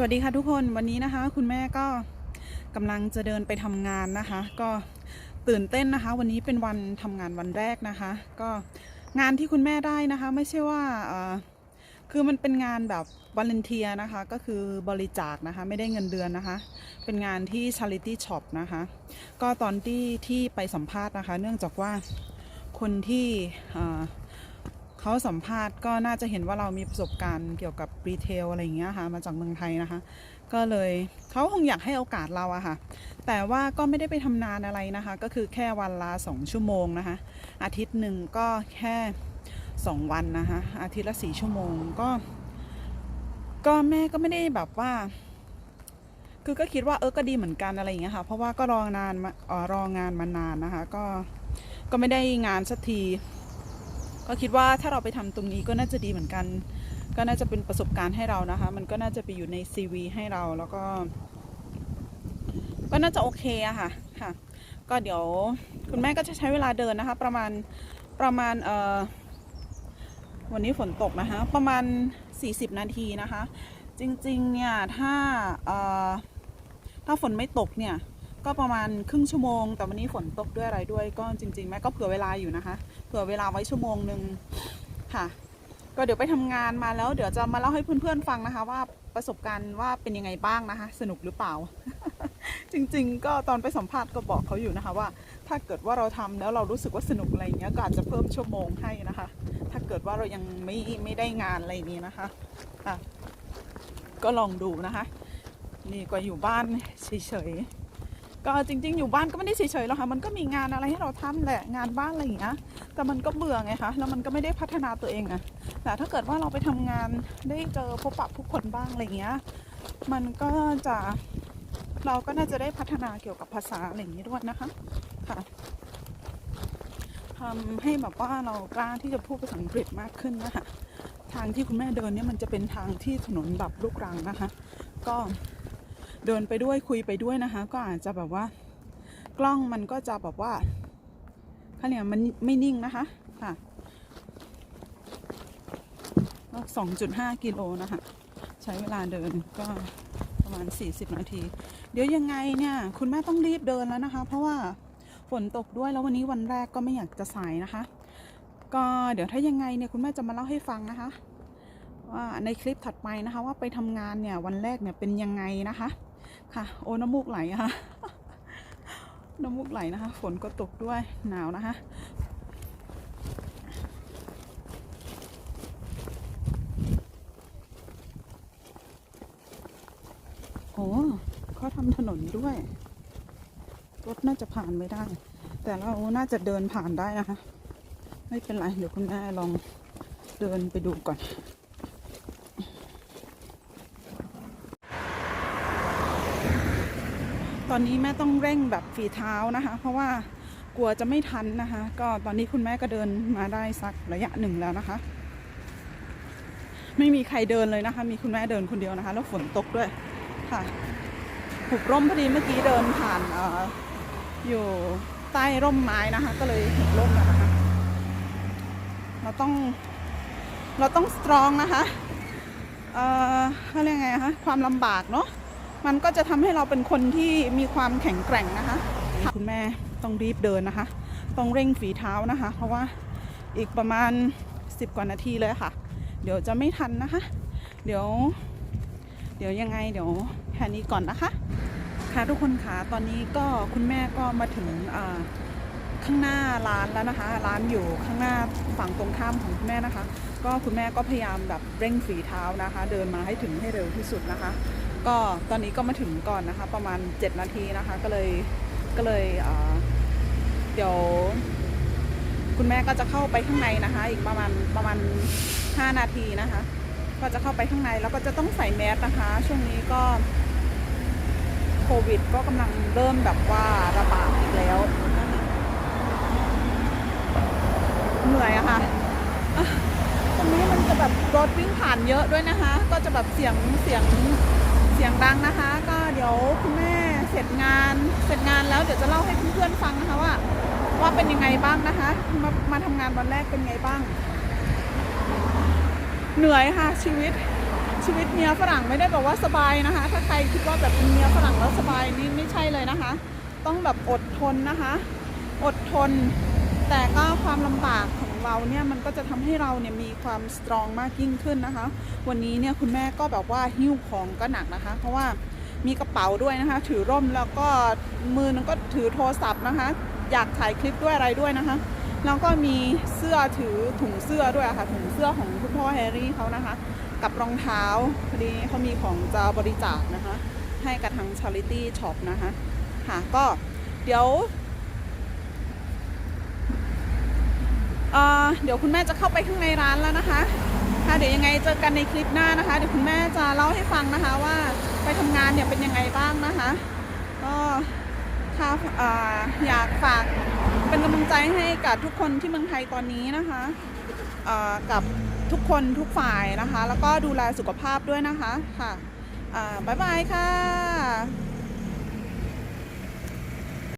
สวัสดีค่ะทุกคนวันนี้นะคะ คุณแม่ก็กำลังจะเดินไปทำงานนะคะ ก็ตื่นเต้นนะคะ วันนี้เป็นวันทำงานวันแรกนะคะ ก็งานที่คุณแม่ได้นะคะ ไม่ใช่ว่าคือมันเป็นงานแบบว o ล u n เทียนะคะ ก็คือบริจาคนะคะ ไม่ได้เงินเดือนนะคะ เป็นงานที่ charity shop นะคะ ก็ตอนที่ที่ไปสัมภาษณ์นะคะ เนื่องจากว่าคนที่ เขาสัมภาษณ์ก็น่าจะเห็นว่าเรามีประสบการณ์เกี่ยวกับรีเทลอะไรอย่างเงี้ยค่ะมาจากเมืองไทยนะคะ ก็เลยเขาคงอยากให้โอกาสเราอะค่ะ แต่ว่าก็ไม่ได้ไปทำนานอะไรนะคะ ก็คือแค่วันละสองชั่วโมงนะคะ อาทิตย์หนึ่งก็แค่สองวันนะคะ อาทิตย์ละสี่ชั่วโมงก็ ก็แม่ก็ไม่ได้แบบว่าคือก็คิดว่าเออก็ดีเหมือนกันอะไรอย่างเงี้ยค่ะ เพราะว่าก็รอนานมาเอ่อรองานมานานนะคะ ก็ก็ไม่ได้งานสักที ก็คิดว่าถ้าเราไปทำตรงนี้ก็น่าจะดีเหมือนกัน ก็น่าจะเป็นประสบการณ์ให้เรานะคะ มันก็น่าจะไปอยู่ใน CV ให้เราแล้วก็ ก็น่าจะโอเคอะค่ะค่ะ ก็เดี๋ยวคุณแม่ก็จะใช้เวลาเดินนะคะ ประมาณประมาณเอ่อวันนี้ฝนตกนะคะ ประมาณ 40 นาทีนะคะ จริงๆเนี่ยถ้าเอ่อถ้าฝนไม่ตกเนี่ย ก็ประมาณครึ่งชั่วโมง แต่วันนี้ฝนตกด้วยอะไรด้วย ก็จริงๆแม่ก็เผื่อเวลาอยู่นะคะ เผื่อเวลาไว้ชั่วโมงหนึ่งค่ะ ก็เดี๋ยวไปทำงานมาแล้วเดี๋ยวจะมาเล่าให้เพื่อนๆฟังนะคะ ว่าประสบการณ์ว่าเป็นยังไงบ้างนะคะ สนุกหรือเปล่า จริงๆ ก็ตอนไปสัมภาษณ์ก็บอกเขาอยู่นะคะว่า ถ้าเกิดว่าเราทำแล้วเรารู้สึกว่าสนุกอะไรเงี้ยก็อาจจะเพิ่มชั่วโมงให้นะคะ ถ้าเกิดว่าเรายังไม่ไม่ได้งานอะไรนี้นะคะค่ะก็ลองดูนะคะ นี่ก็อยู่บ้านเฉยๆ ก็จริง ๆ อยู่บ้านก็ไม่ได้เฉยๆหรอกค่ะ มันก็มีงานอะไรให้เราทำแหละงานบ้านอะไรอย่างเงี้ย แต่มันก็เบื่อไงคะแล้วมันก็ไม่ได้พัฒนาตัวเองอะแต่ถ้าเกิดว่าเราไปทำงานได้เจอพบปะผู้คนบ้างอะไรอย่างเงี้ย มันก็จะเราก็น่าจะได้พัฒนาเกี่ยวกับภาษาอะไรอย่างนี้ด้วยนะคะค่ะทำให้แบบว่าเรากล้าที่จะพูดภาษาอังกฤษมากขึ้นนะคะทางที่คุณแม่เดินเนี่ยมันจะเป็นทางที่ถนนแบบลูกรังนะคะ ก็ เดินไปด้วยคุยไปด้วยนะคะ ก็อาจจะแบบว่า กล้องมันก็จะแบบว่าเขาเนี่ยมันไม่นิ่งนะคะค่ะสองจุดห้ากิโลนะคะ ใช้เวลาเดินก็ประมาณ 40 นาที เดี๋ยวยังไงเนี่ย คุณแม่ต้องรีบเดินแล้วนะคะ เพราะว่าฝนตกด้วยแล้ววันนี้วันแรกก็ไม่อยากจะสายนะคะ ก็เดี๋ยวถ้ายังไงเนี่ยคุณแม่จะมาเล่าให้ฟังนะคะว่าในคลิปถัดไปนะคะ ว่าไปทำงานเนี่ยวันแรกเนี่ยเป็นยังไงนะคะ ค่ะ โอ้น้ำมูกไหลอะค่ะน้ำมูกไหลนะคะ ฝนก็ตกด้วยหนาวนะคะโอ้เขาทำถนนด้วย รถน่าจะผ่านไม่ได้ แต่เราน่าจะเดินผ่านได้นะคะ ไม่เป็นไร เดี๋ยวคุณแม่ลองเดินไปดูก่อน อนนี้แม่ต้องเร่งแบบฝีเท้านะคะ เพราะว่ากลัวจะไม่ทันนะคะ ก็ตอนนี้คุณแม่ก็เดินมาได้สักระยะหนึ่งแล้วนะคะ ไม่มีใครเดินเลยนะคะ มีคุณแม่เดินคนเดียวนะคะ แล้วฝนตกด้วยค่ะหุบร่มพอดีเมื่อกี้เดินผ่านออยู่ใต้ร่มไม้นะคะ ก็เลยหุบร่มนะคะ เราต้องเราต้องสตรองนะคะ เอ่อเขาเรียกไงคะความลำบากเนาะ มันก็จะทำให้เราเป็นคนที่มีความแข็งแกร่งนะคะ คุณแม่ต้องรีบเดินนะคะ ต้องเร่งฝีเท้านะคะ เพราะว่าอีกประมาณ 10 กว่านาทีเลยค่ะ เดี๋ยวจะไม่ทันนะคะ เดี๋ยว เดี๋ยวยังไงเดี๋ยวแค่นี้ก่อนนะคะ ค่ะทุกคนค่ะตอนนี้ก็คุณแม่ก็มาถึงอ่าข้างหน้าร้านแล้วนะคะ ร้านอยู่ข้างหน้าฝั่งตรงข้ามของคุณแม่นะคะ ก็คุณแม่ก็พยายามแบบเร่งฝีเท้านะคะ เดินมาให้ถึงให้เร็วที่สุดนะคะ ก็ตอนนี้ก็มาถึงก่อนนะคะ ประมาณ 7 นาทีนะคะ ก็เลยก็เลยเดี๋ยว คุณแม่ก็จะเข้าไปข้างในนะคะ อีกประมาณประมาณ 5 นาทีนะคะ ก็จะเข้าไปข้างในแล้วก็จะต้องใส่แมสนะคะ ช่วงนี้ก็โควิด ก็กำลังเริ่มแบบว่าระบาดอีกแล้วเหนื่อยอะคะ่ะตรงนี้มันจะแบบรถวิ่งผ่านเยอะด้วยนะคะ ก็จะแบบเสียงเสียง เสียงดังนะคะ ก็เดี๋ยวคุณแม่เสร็จงานเสร็จงานแล้วเดี๋ยวจะเล่าให้เพื่อนๆฟังนะคะว่า ว่าเป็นยังไงบ้างนะคะ มามาทำงานวันแรกเป็นไงบ้าง เหนื่อยค่ะ ชีวิตชีวิตเมียฝรั่งไม่ได้แบบว่าสบายนะคะ ถ้าใครคิดว่าแบบเป็นเมียฝรั่งแล้วสบายนี่ไม่ใช่เลยนะคะ ต้องแบบอดทนนะคะ อดทน ความลำบากของเราเนี่ยมันก็จะทำให้เราเนี่ยมีความสตรองมากยิ่งขึ้นนะคะ วันนี้เนี่ยคุณแม่ก็แบบว่าหิ้วของก็หนักนะคะ เพราะว่ามีกระเป๋าด้วยนะคะ ถือร่มแล้วก็มือนึงก็ถือโทรศัพท์นะคะ อยากถ่ายคลิปด้วยอะไรด้วยนะคะแล้วก็มีเสื้อถือถุงเสื้อด้วยะค่ะถุงเสื้อของคุณพ่อแฮร์รี่เขานะคะ กับรองเท้าพอดีเขามีของจะบริจาคนะคะ ให้กับทาง charity shop นะคะค่ะก็เดี๋ยว เเดี๋ยวคุณแม่จะเข้าไปข้างในร้านแล้วนะคะค่ะเดี๋ยวยังไงเจอกันในคลิปหน้านะคะ เดี๋ยวคุณแม่จะเล่าให้ฟังนะคะว่าไปทำงานเนี่ยเป็นยังไงบ้างนะคะ ก็ค่ะเอ่อยากฝากเป็นกำลังใจให้กับทุกคนที่เมืองไทยตอนนี้นะคะกับทุกคนทุกฝ่ายนะคะ แล้วก็ดูแลสุขภาพด้วยนะคะค่ะบ๊ายบายค่ะ